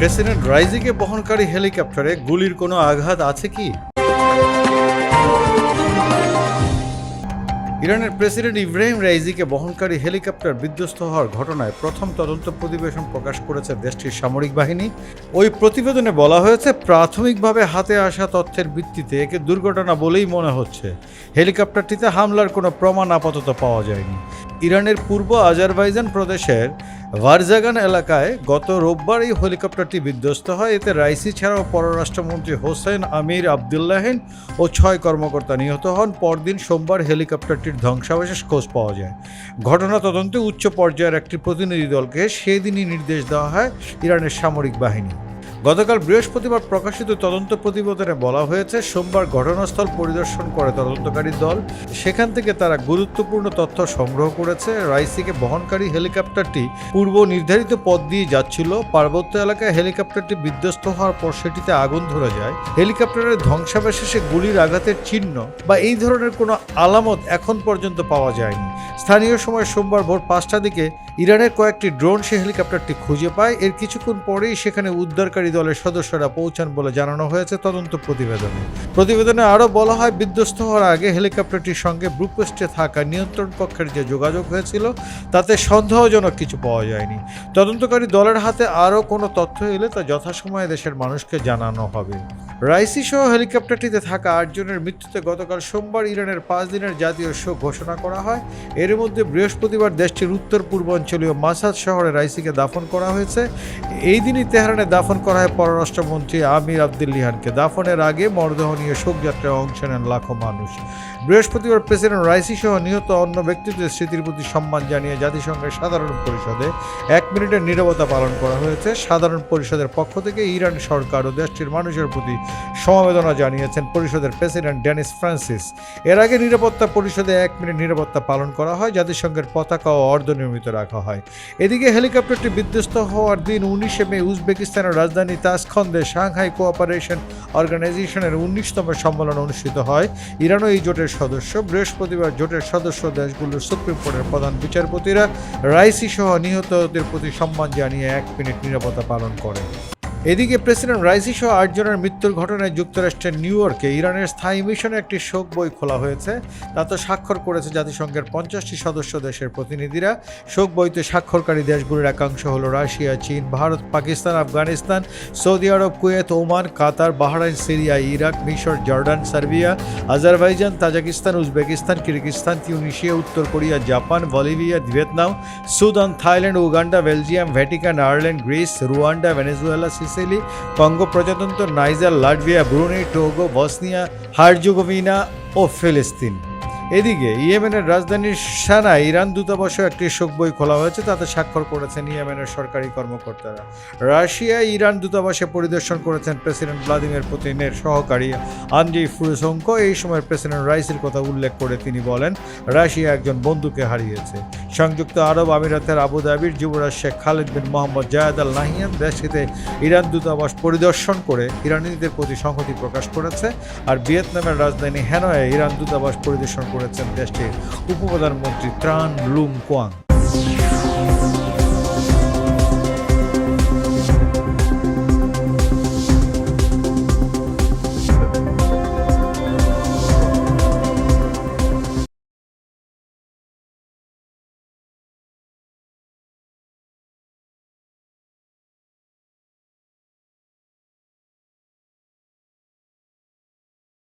President রাইজিকে বহনকারী হেলিকপ্টারে গুলির কোনো আঘাত আছে কি? ইরানের প্রেসিডেন্ট ইব্রাহিম রাইজিকে বহনকারী হেলিকপ্টার বিধ্বস্ত হওয়ার ঘটনায় প্রথম তদন্ত প্রতিবেদন প্রকাশ করেছে দেশটির সামরিক বাহিনী। ওই প্রতিবেদনে বলা হয়েছে, প্রাথমিকভাবে হাতে আসা তথ্যের ভিত্তিতে একে দুর্ঘটনা বলেই মনে হচ্ছে। হেলিকপ্টারটিতে হামলার কোনো প্রমাণ আপাতত পাওয়া যায়নি। ইরানের পূর্ব আজারবাইজান প্রদেশের ভারজাগান এলাকায় গত রোববার এই হেলিকপ্টারটি বিধ্বস্ত হয়। এতে রাইসি ছাড়াও পররাষ্ট্রমন্ত্রী হোসেন আমির আবদুল্লাহেন ও ছয় কর্মকর্তা নিহত হন। পরদিন সোমবার হেলিকপ্টারটির ধ্বংসাবশেষ খোঁজ পাওয়া যায়। ঘটনা তদন্তে উচ্চ পর্যায়ের একটি প্রতিনিধি দলকে সেদিনই নির্দেশ দেওয়া হয় ইরানের সামরিক বাহিনী। গতকাল বৃহস্পতিবার প্রকাশিত তদন্ত প্রতিবেদনে বলা হয়েছে, সোমবার ঘটনাস্থল পরিদর্শন করে তদন্তকারী দল। সেখান থেকে তারা গুরুত্বপূর্ণ তথ্য সংগ্রহ করেছে। রাইসিকে বহনকারী হেলিকপ্টারটি পূর্ব নির্ধারিত পথ দিয়ে যাচ্ছিল। পার্বত্য এলাকায় হেলিকপ্টারটি বিধ্বস্ত হওয়ার পর সেটিতে আগুন ধরে যায়। হেলিকপ্টারের ধ্বংসাবশেষে গুলির আঘাতের চিহ্ন বা এই ধরনের কোনো আলামত এখন পর্যন্ত পাওয়া যায়নি। স্থানীয় সময় সোমবার ভোর পাঁচটা দিকে ইরানের কয়েকটি ড্রোন সে হেলিকপ্টারটি খুঁজে পায়। এর কিছুক্ষণ পরেই সেখানে উদ্ধারকারী দলের সদস্যরা পৌঁছান বলে জানানো হয়েছে তদন্ত প্রতিবেদনে। প্রতিবেদনে আরও বলা হয়, বিধ্বস্ত হওয়ার আগে হেলিকপ্টারটির সঙ্গে ব্রুপোস্টে থাকা নিয়ন্ত্রণ কক্ষের যে যোগাযোগ হয়েছিল, তাতে সন্দেহজনক কিছু পাওয়া যায়নি। তদন্তকারী দলের হাতে আরও কোনো তথ্য এলে তা যথাসময়ে দেশের মানুষকে জানানো হবে। রাইসি সহ হেলিকপ্টারটিতে থাকা আটজনের মৃত্যুতে গতকাল সোমবার ইরানের পাঁচ দিনের জাতীয় শোক ঘোষণা করা হয়। এর মধ্যে বৃহস্পতিবার দেশটির উত্তর পূর্বাঞ্চলীয় মাসাদ শহরে রাইসিকে দাফন করা হয়েছে। এই দিনই তেহরানে দাফন করা হয় পররাষ্ট্রমন্ত্রী আমির আবদুল্লিহানকে দাফনের আগে মরদেহ শোকযাত্রায় অংশ নেন লাখো মানুষ। বৃহস্পতিবার প্রেসিডেন্ট রাইসি সহ নিহত অন্য ব্যক্তিদের স্মৃতির প্রতি সম্মান জানিয়ে জাতিসংঘের সাধারণ পরিষদে এক মিনিটের নীরবতা পালন করা হয়েছে। সাধারণ পরিষদের পক্ষ থেকে ইরান সরকার ও দেশটির মানুষের প্রতি সমবেদনা জানিয়েছেন পরিষদের প্রেসিডেন্ট ড্যানিস ফ্রান্সিস। এর আগে নিরাপত্তা পরিষদে এক মিনিট নিরাপত্তা পালন করা হয়, জাতিসংঘের পতাকা ও অর্ধনির্মিত রাখা হয়। এদিকে হেলিকপ্টারটি বিধ্বস্ত হওয়ার দিন উনিশে মে উজবেকিস্তানের রাজধানী তাসখন্দে সাংহাই কোঅপারেশন অর্গানাইজেশনের উনিশতম সম্মেলন অনুষ্ঠিত হয়। ইরানও এই জোটের সদস্য। বৃহস্পতিবার জোটের সদস্য দেশগুলোর সুপ্রিম কোর্টের প্রধান বিচারপতিরা রাইসি সহ নিহতদের প্রতি সম্মান জানিয়ে এক মিনিট নিরাপত্তা পালন করেন। এদিকে প্রেসিডেন্ট রাইসি সহ আটজনের মৃত্যুর ঘটনায় যুক্তরাষ্ট্রের নিউ ইয়র্কে ইরানের স্থায়ী মিশনে একটি শোক বই খোলা হয়েছে। তাতে স্বাক্ষর করেছে জাতিসংঘের পঞ্চাশটি সদস্য দেশের প্রতিনিধিরা। শোক বইতে স্বাক্ষরকারী দেশগুলির একাংশ হল রাশিয়া, চীন, Bharat, Pakistan, Afghanistan, Saudi Arab, Kuwait, Oman, Qatar, Bahrain, Syria, Iraq, মিশর, Jordan, Serbia, Azerbaijan, Tajikistan, Uzbekistan Kyrgyzstan Tunisia উত্তর Korea, Japan, Bolivia, Vietnam, Sudan, Thailand, Uganda, Belgium, Vatican, Ireland, Greece, Rwanda, Venezuela Sicily Congo প্রজাতন্ত্র Niger Latvia Brunei Togo Bosnia Herzegovina ও ফিলিস্তিন। এদিকে, ইয়েমেনের রাজধানীর সানায় Iran দূতাবাসে একটি শোক বই খোলা হয়েছে, তাতে স্বাক্ষর করেছেন ইয়েমেনের সরকারি কর্মকর্তারা। রাশিয়া ইরান দূতাবাসে পরিদর্শন করেছেন প্রেসিডেন্ট ভ্লাদিমির পুতিনের সহকারী আন্দ্রি ফ্রুসঙ্কো। এই সময় প্রেসিডেন্ট রাইসির কথা উল্লেখ করে তিনি বলেন, রাশিয়া একজন বন্ধুকে হারিয়েছে। সংযুক্ত আরব আমিরাতের আবুধাবির যুবরাজ শেখ খালিদ বিন মোহাম্মদ জায়দ আল নাহিয়ান দেশটিতে ইরান দূতাবাস পরিদর্শন করে ইরানিদের প্রতি সংহতি প্রকাশ করেছে, আর ভিয়েতনামের রাজধানী হ্যানয়ে ইরান দূতাবাস পরিদর্শন করেছেন দেশটির উপপ্রধানমন্ত্রী ত্রান লুম কোয়াং